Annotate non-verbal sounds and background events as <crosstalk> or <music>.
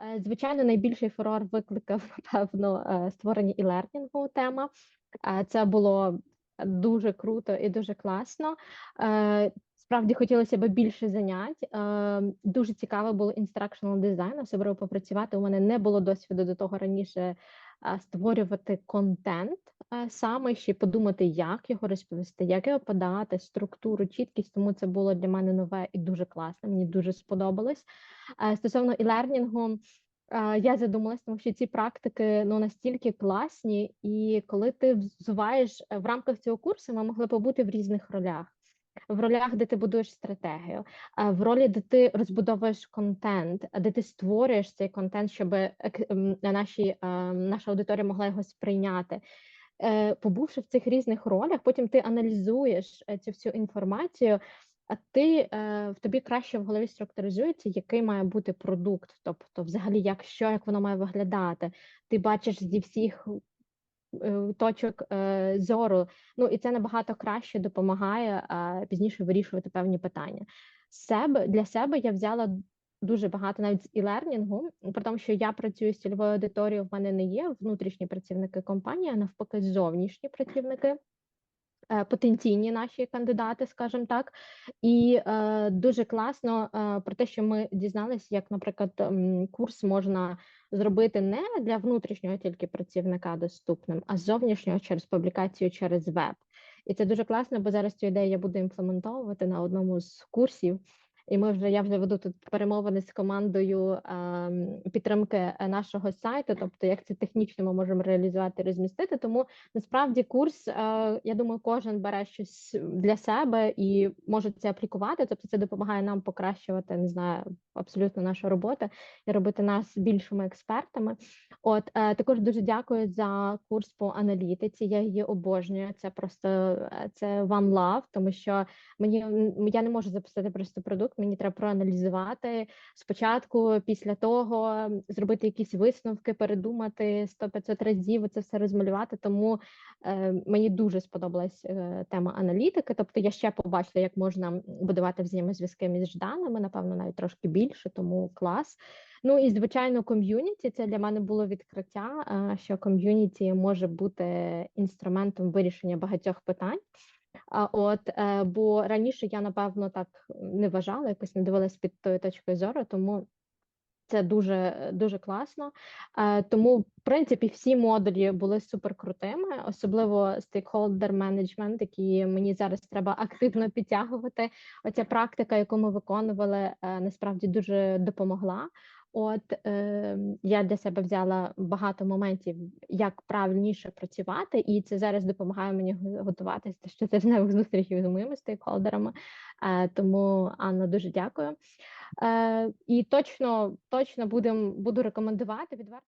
Е, Звичайно, найбільший фурор викликав, <laughs> напевно, е, створення і-лернінгу тема. Е, Це було дуже круто і дуже класно. Справді хотілося б більше занять. Дуже цікаво було instructional дизайн, особливо попрацювати. У мене не було досвіду до того раніше створювати контент саме ще подумати, як його розповісти, як його подати, структуру, чіткість. Тому це було для мене нове і дуже класно. Мені дуже сподобалось. Стосовно і-лернінгу, е, я задумалась, тому що ці практики ну настільки класні, і коли ти взуваєш е, в рамках цього курсу, ми могли побути в різних ролях. В ролях, де ти будуєш стратегію, в ролі, де ти розбудовуєш контент, де ти створюєш цей контент, щоб ем, наші, е, наша аудиторія могла його сприйняти. Е, Побувши в цих різних ролях, потім ти аналізуєш е, цю всю інформацію, а ти е, в тобі краще в голові структуризується, який має бути продукт, тобто, взагалі, як що, як воно має виглядати. Ти бачиш зі всіх е, точок е, зору. Ну і це набагато краще допомагає е, пізніше вирішувати певні питання. Себе для себе я взяла дуже багато навіть з і-лернінгу, при тому, що я працюю з цільовою аудиторією, в мене не є внутрішні працівники компанії, а навпаки, зовнішні працівники. Е, Потенційні наші кандидати, скажімо так, і е, дуже класно е, про те, що ми дізналися, як, наприклад, курс можна зробити не для внутрішнього тільки працівника доступним, а зовнішнього через публікацію через веб. І це дуже класно, бо зараз цю ідею я буду імплементовувати на одному з курсів. І ми вже я вже веду тут перемовини з командою ем, підтримки е, нашого сайту, тобто як це технічно ми можемо реалізувати, розмістити. Тому насправді курс, е, я думаю, кожен бере щось для себе і може це аплікувати. Тобто, це допомагає нам покращувати, не знаю, абсолютно нашу роботу і робити нас більшими експертами. От е, також дуже дякую за курс по аналітиці. Я її обожнюю. Це просто це one love, тому що мені я не можу записати просто продукт. Мені треба проаналізувати спочатку, після того зробити якісь висновки, передумати 100-500 разів це все розмалювати. Тому е, мені дуже сподобалась е, тема аналітики. Тобто я ще побачила, як можна будувати взаємозв'язки між даними, напевно, навіть трошки більше, тому клас. Ну і звичайно, ком'юніті це для мене було відкриття, е, що ком'юніті може бути інструментом вирішення багатьох питань. А от е, бо раніше я напевно так не вважала, якось не дивилась під тою точкою зору, тому це дуже дуже класно. Е, Тому, в принципі, всі модулі були суперкрутими, особливо stakeholder management, які мені зараз треба активно підтягувати. Оця практика, яку ми виконували, е, насправді дуже допомогла. От е, я для себе взяла багато моментів, як правильніше працювати, і це зараз допомагає мені го- готуватися до щотижневих <laughs> зустрічей з моїми стейкхолдерами. Е, тому Анна, дуже дякую. Е, і точно, точно будем, буду рекомендувати відверто.